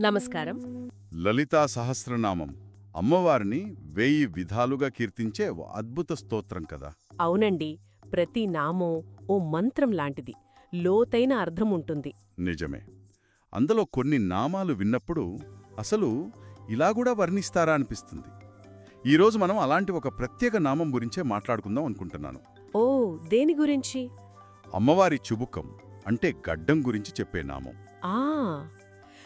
నమస్కారం. లలితా సహస్రనామం. అమ్మవారిని వేయి విధాలుగా కీర్తించే ఓ అద్భుత స్తోత్రం కదా. అవునండి. ప్రతి నామం ఓ మంత్రం లాంటిది. లోతైన అర్థం ఉంటుంది. నిజమే. అందులో కొన్ని నామాలు విన్నప్పుడు అసలు ఇలా కూడా వర్ణిస్తారా అనిపిస్తుంది. ఈరోజు మనం అలాంటి ఒక ప్రత్యేక నామం గురించే మాట్లాడుకుందాం అనుకుంటున్నాను. ఓ దేని గురించి? అమ్మవారి చుబుకం అంటే గడ్డం గురించి చెప్పే నామం. ఆ!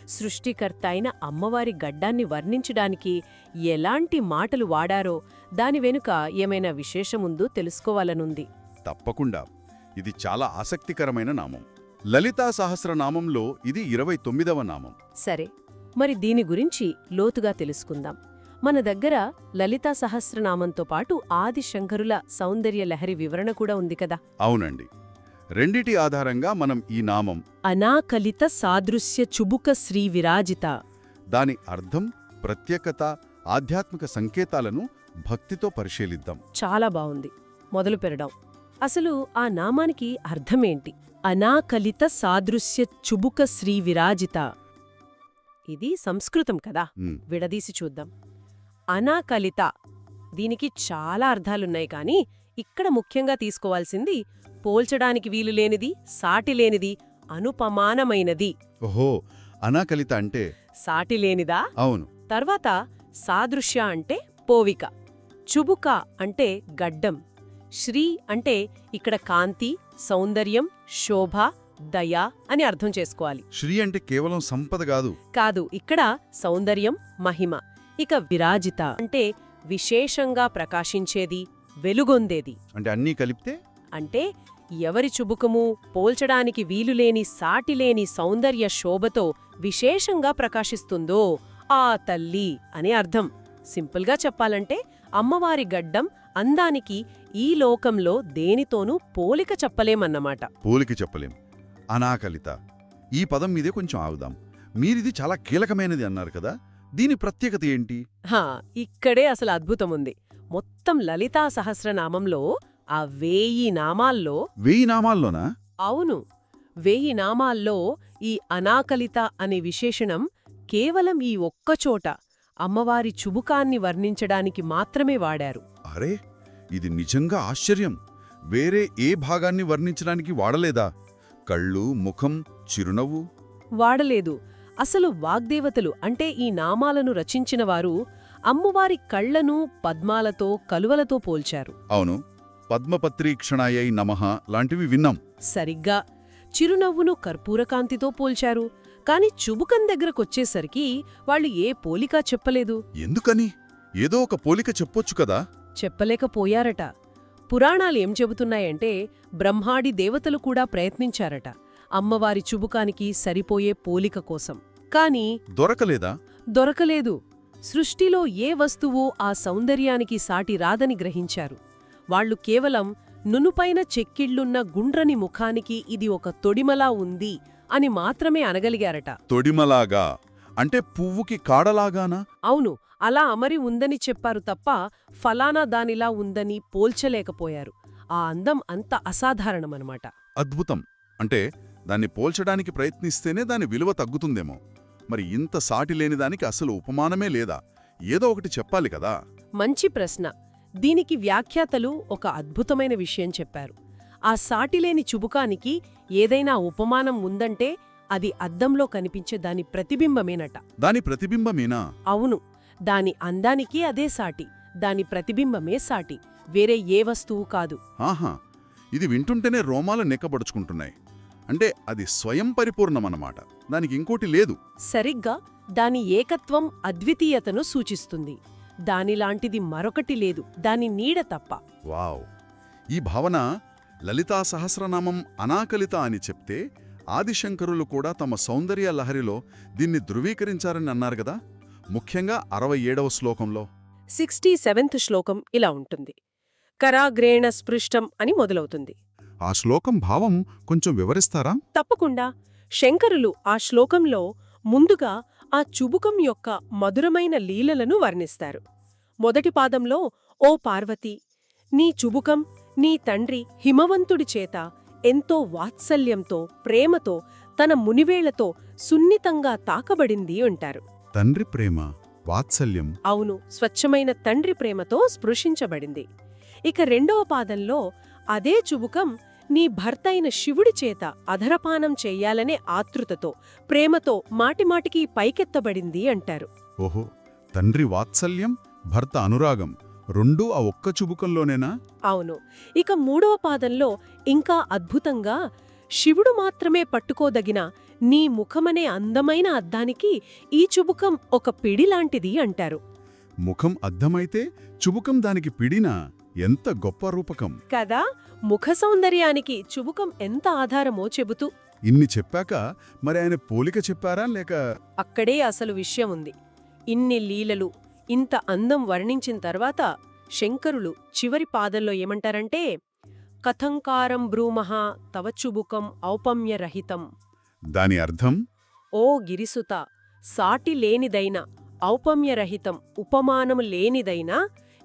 సృష్టికర్త అయిన అమ్మవారి గడ్డాన్ని వర్ణించడానికి ఎలాంటి మాటలు వాడారో దాని వెనుక ఏమైనా విశేషముందో తెలుసుకోవాలనుంది. తప్పకుండా. ఇది చాలా ఆసక్తికరమైన నామం. లలితా సహస్రనామంలో ఇది ఇరవై తొమ్మిదవ నామం. సరే. మరి దీని గురించి లోతుగా తెలుసుకుందాం. మన దగ్గర లలితా సహస్రనామంతో పాటు ఆది శంకరుల సౌందర్య లహరి వివరణ కూడా ఉంది కదా? అవునండి. రెండిటి ఆధారంగా మనం ఈ నామం. అనాకలిత సాదృశ్య చుబుక శ్రీ విరాజిత. దాని అర్థం ప్రత్యేకత ఆధ్యాత్మిక సంకేతాలను భక్తితో పరిశీలిద్దాం. చాలా బావుంది. మొదలు పెరడం. అసలు ఆ నామానికి అర్థమేంటి? అనాకలిత సాదృశ్య చుబుక శ్రీ విరాజిత. ఇది సంస్కృతం కదా? విడదీసి చూద్దాం. అనాకలిత. దీనికి చాలా అర్థాలున్నాయి కాని ఇక్కడ ముఖ్యంగా తీసుకోవాల్సింది పోల్చడానికి వీలులేనిది సాటిలేనిది అనుపమానమైనది. ఓహో అనాకలిత అంటే? సాటిలేనిదా అవును. తర్వాత సాదృశ్య అంటే పోవిక. చుబుక అంటే గడ్డం. శ్రీ అంటే ఇక్కడ కాంతి సౌందర్యం శోభ దయ అని అర్థం చేసుకోవాలి. శ్రీ అంటే కేవలం సంపద కాదు. కాదు ఇక్కడ సౌందర్యం మహిమ. ఇక విరాజిత అంటే విశేషంగా ప్రకాశించేది వెలుగొందేది. అంటే అన్నీ కలిపితే? అంటే ఎవరి చుబుకము పోల్చడానికి వీలులేని సాటిలేని సౌందర్య శోభతో విశేషంగా ప్రకాశిస్తుందో ఆ తల్లి అని అర్థం. సింపుల్గా చెప్పాలంటే అమ్మవారి గడ్డం అందానికి ఈ లోకంలో దేనితోనూ పోలిక చెప్పలేమన్నమాట. పోలికి చెప్పలేం. అనాకలిత. ఈ పదం మీదే కొంచెం ఆగుదాం. మీరిది చాలా కీలకమైనది అన్నారు కదా దీని ప్రత్యేకత ఏంటి? హా ఇక్కడే అసలు అద్భుతముంది. మొత్తం లలితా సహస్రనామంలో ఆ వేయి నామాల్లో వెయ్యి నామాల్లోనా? అవును. వేయి నామాల్లో ఈ అనాకలిత అనే విశేషణం కేవలం ఈ ఒక్కచోట అమ్మవారి చుబుకాన్ని వర్ణించడానికి మాత్రమే వాడారు. అరే ఇది నిజంగా ఆశ్చర్యం. వేరే ఏ భాగాన్ని వర్ణించడానికి వాడలేదా? కళ్ళు ముఖం చిరునవ్వు? వాడలేదు. అసలు వాగ్దేవతలు అంటే ఈ నామాలను రచించినవారు అమ్మవారి కళ్ళను పద్మాలతో కలువలతో పోల్చారు. అవును. పద్మపత్రీక్షణాయై నమః. లాంటివి విన్నాం. సరిగ్గా. చిరునవ్వును కర్పూరకాంతితో పోల్చారు. కాని చుబుకం దగ్గరకొచ్చేసరికి వాళ్ళు ఏ పోలికా చెప్పలేదు. ఎందుకని? ఏదో ఒక పోలిక చెప్పొచ్చు కదా? చెప్పలేకపోయారట. పురాణాలేం చెబుతున్నాయంటే బ్రహ్మాడి దేవతలు కూడా ప్రయత్నించారట. అమ్మవారి చుబుకానికి సరిపోయే పోలిక కోసం. కాని దొరకలేదా? దొరకలేదు. సృష్టిలో ఏ వస్తువో ఆ సౌందర్యానికి సాటి రాదని గ్రహించారు. వాళ్ళు కేవలం నునుపైన చెక్కిళ్ళున్న గుండ్రని ముఖానికి ఇది ఒక తొడిమలా ఉంది అని మాత్రమే అనగలిగారట. తొడిమలాగా? అంటే పువ్వుకి కాడలాగానా? అవును అలా అమరి ఉందని చెప్పారు తప్ప ఫలానా దానిలా ఉందని పోల్చలేకపోయారు. ఆ అందం అంత అసాధారణమనమాట. అద్భుతం. అంటే దాన్ని పోల్చడానికి ప్రయత్నిస్తేనే దాని విలువ తగ్గుతుందేమో. మరి ఇంత సాటి లేని దానికి అసలు ఉపమానమే లేదా? ఏదో ఒకటి చెప్పాలి కదా? మంచి ప్రశ్న. దీనికి వ్యాఖ్యాతలు ఒక అద్భుతమైన విషయం చెప్పారు. ఆ సాటిలేని చుబుకానికి ఏదైనా ఉపమానం ఉందంటే అది అద్దంలో కనిపించే దాని ప్రతిబింబమేనట. దాని ప్రతిబింబమేనా? అవును. దాని అందానికి అదే సాటి దాని ప్రతిబింబమే సాటి వేరే ఏ వస్తువు కాదు. ఆహా! ఇది వింటుంటేనే రోమాలు నెక్కబడుచుకుంటున్నాయి అంటే అది స్వయం పరిపూర్ణమన్నమాట. దానికి ఇంకోటి లేదు. సరిగ్గా దాని ఏకత్వం అద్వితీయతను సూచిస్తుంది. దానిలాంటిది మరొకటి లేదు. దాని నీడ తప్ప. వావ్. ఈ భావన లలితా సహస్రనామం అనాకలిత అని చెప్తే ఆదిశంకరులు కూడా తమ సౌందర్య లహరిలో దీన్ని ధృవీకరించారని అన్నారు గదా? ముఖ్యంగా అరవై ఏడవ శ్లోకంలో. సిక్స్టీ సెవెంత్ శ్లోకం ఇలా ఉంటుంది. కరాగ్రేణ స్పృష్టం అని మొదలవుతుంది. ఆ శ్లోకం భావం కొంచెం వివరిస్తారా? తప్పకుండా. శంకరులు ఆ శ్లోకంలో ముందుగా ఆ చుబుకం యొక్క మధురమైన లీలలను వర్ణిస్తారు. మొదటి పాదంలో ఓ పార్వతీ నీ చుబుకం నీ తండ్రి హిమవంతుడి చేత ఎంతో వాత్సల్యంతో ప్రేమతో తన మునివేళ్ళతో సున్నితంగా తాకబడింది అంటారు. తండ్రి ప్రేమ వాత్సల్యం. అవును స్వచ్ఛమైన తండ్రి ప్రేమతో స్పృశించబడింది. ఇక రెండవ పాదంలో అదే చుబుకం నీ భర్తైన శివుడి చేత అధరపానం చెయ్యాలనే ఆతృతతో ప్రేమతో మాటిమాటికి పైకెత్తబడింది అంటారు. ఓహో తండ్రి వాత్సల్యం భర్త అనురాగం రెండూ ఆ ఒక్క చుబుకంలోనేనా? అవును. ఇక మూడవ పాదంలో ఇంకా అద్భుతంగా శివుడు మాత్రమే పట్టుకోదగిన నీ ముఖమనే అందమైన అద్దానికి ఈ చుబుకం ఒక పిడిలాంటిది అంటారు. ముఖం అద్దమైతే చుబుకం దానికి పిడినా? ఎంత గొప్ప రూపకం. కదా? ముఖ సౌందర్యానికి చుబుకం ఎంత ఆధారమో చెబుతూ ఇన్ని చెప్పాక మరి ఆయన పోలిక చెప్పారా లేక అక్కడే అసలు విషయం ఉంది. ఇన్ని లీలలు ఇంత అందం వర్ణించిన తర్వాత శంకరులు చివరి పాదంలో ఏమంటారంటే కథంకారం బ్రూమహ తవ చుబుకం ఔపమ్యరహితం దాని అర్థం? ఓ గిరిసుత సాటి లేనిదైన ఔపమ్యరహితం ఉపమానము లేనిదైనా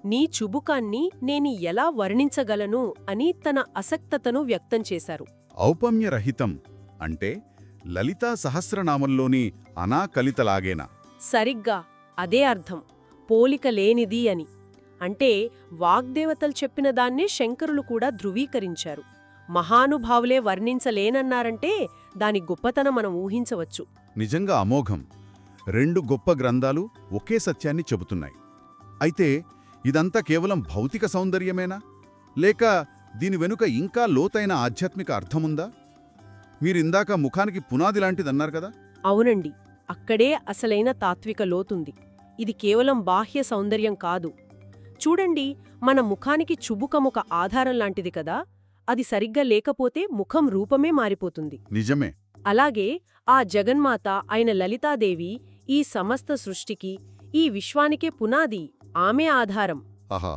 నీ చుబుకాన్ని నేను ఎలా వర్ణించగలను అని తన అసక్తతను వ్యక్తం చేశారు. ఔపమ్యరహితం అంటే లలితా సహస్రనామంలోని అనాకలితలాగేనా? సరిగ్గా అదే అర్థం. పోలిక లేనిది అని. అంటే వాగ్దేవతలు చెప్పిన దాన్నే శంకరులు కూడా ధృవీకరించారు. మహానుభావులే వర్ణించలేనన్నారంటే దాని గొప్పతనం మనం ఊహించవచ్చు. నిజంగా అమోఘం. రెండు గొప్ప గ్రంథాలు ఒకే సత్యాన్ని చెబుతున్నాయి. అయితే ఇదంతా కేవలం భౌతిక సౌందర్యమేనా? లేక దీని వెనుక ఇంకా లోతైన ఆధ్యాత్మిక అర్థముందా? మీరిందాక ముఖానికి పునాది లాంటిదన్నారు కదా? అవునండి. అక్కడే అసలైన తాత్విక లోతుంది. ఇది కేవలం బాహ్య సౌందర్యం కాదు. చూడండి మన ముఖానికి చుబుకముక ఆధారం లాంటిది కదా? అది సరిగ్గా లేకపోతే ముఖం రూపమే మారిపోతుంది. నిజమే. అలాగే ఆ జగన్మాత అయిన లలితాదేవి ఈ సమస్త సృష్టికి ఈ విశ్వానికే పునాది ఆమె ఆధారం. ఆహా.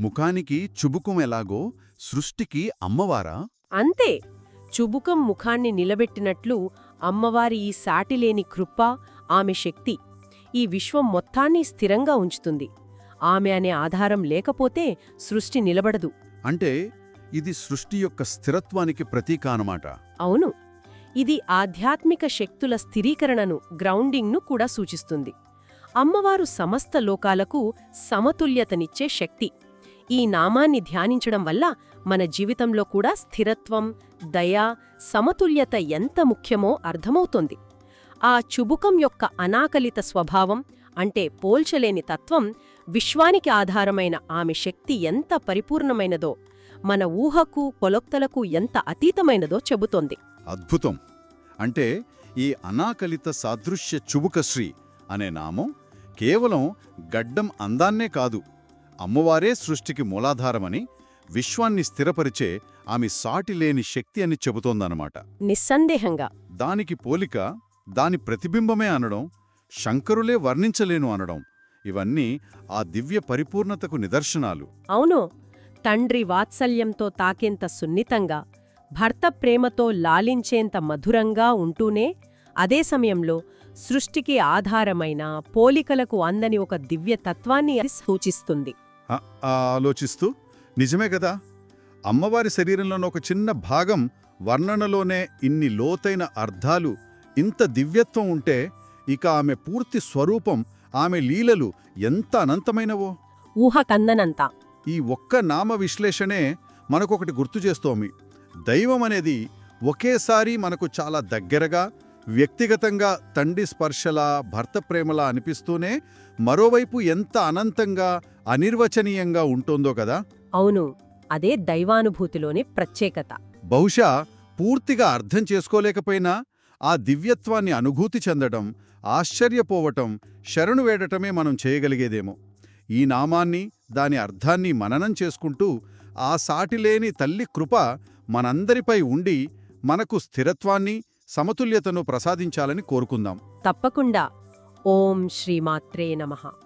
ముఖానికి చుబుకం ఎలాగో సృష్టికి అమ్మవారా? అంతే. చుబుకం ముఖాన్ని నిలబెట్టినట్లు అమ్మవారి ఈ సాటిలేని కృప ఆమె శక్తి ఈ విశ్వం మొత్తాన్ని స్థిరంగా ఉంచుతుంది. ఆమె అనే ఆధారం లేకపోతే సృష్టి నిలబడదు. అంటే ఇది సృష్టి యొక్క స్థిరత్వానికి ప్రతీక అన్నమాట అవును. ఇది ఆధ్యాత్మిక శక్తుల స్థిరీకరణను గ్రౌండింగ్ను కూడా సూచిస్తుంది. అమ్మవారు సమస్త లోకాలకు సమతుల్యతనిచ్చే శక్తి. ఈ నామాన్ని ధ్యానించడం వల్ల మన జీవితంలో కూడా స్థిరత్వం దయ సమతుల్యత ఎంత ముఖ్యమో అర్థమవుతుంది. ఆ చుబుకం యొక్క అనాకలిత స్వభావం అంటే పోల్చలేని తత్వం విశ్వానికి ఆధారమైన ఆమె శక్తి ఎంత పరిపూర్ణమైనదో మన ఊహకు కొలొక్తలకు ఎంత అతీతమైనదో చెబుతోంది. అద్భుతం! అంటే ఈ అనాకలిత సాదృశ్య చుబుకశ్రీ అనే నామం కేవలం గడ్డం అందాన్నే కాదు అమ్మవారే సృష్టికి మూలాధారమని విశ్వాన్ని స్థిరపరిచే ఆమె సాటిలేని శక్తి అని చెబుతోందన్నమాట. నిస్సందేహంగా. దానికి పోలిక దాని ప్రతిబింబమే అనడం శంకరులే వర్ణించలేను అనడం ఇవన్నీ ఆ దివ్య పరిపూర్ణతకు నిదర్శనాలు. అవును తండ్రి వాత్సల్యంతో తాకేంత సున్నితంగా భర్త ప్రేమతో లాలించేంత మధురంగా ఉంటూనే అదే సమయంలో సృష్టికి ఆధారమైన పోలికలకు అందని ఒక దివ్య తత్వాన్ని అది సూచిస్తుంది. ఆలోచిస్తూ నిజమే కదా! అమ్మవారి శరీరంలోని ఒక చిన్న భాగం వర్ణనలోనే ఇన్ని లోతైన అర్థాలు ఇంత దివ్యత్వం ఉంటే ఇక ఆమె పూర్తి స్వరూపం ఆమె లీలలు ఎంత అనంతమైనవో! ఊహ కందనంతా. ఈ ఒక్క నామ విశ్లేషణే మనకొకటి గుర్తు చేస్తోమి దైవం అనేది ఒకేసారి మనకు చాలా దగ్గరగా వ్యక్తిగతంగా తండ్రి స్పర్శలా భర్త ప్రేమలా అనిపిస్తూనే మరోవైపు ఎంత అనంతంగా అనిర్వచనీయంగా ఉంటుందో కదా? అవును అదే దైవానుభూతిలోని ప్రత్యేకత. బహుశా పూర్తిగా అర్థం చేసుకోలేకపోయినా ఆ దివ్యత్వాన్ని అనుభూతి చెందడం ఆశ్చర్యపోవటం శరణు వేడటమే మనం చేయగలిగేదేమో. ఈ నామాన్ని దాని అర్థాన్ని మననం చేసుకుంటూ ఆ సాటిలేని తల్లి కృప మనందరిపై ఉండి మనకు స్థిరత్వాన్ని సమతుల్యతను ప్రసాదించాలని కోరుకుందాం. తప్పకుండా. ఓం శ్రీమాత్రే నమః.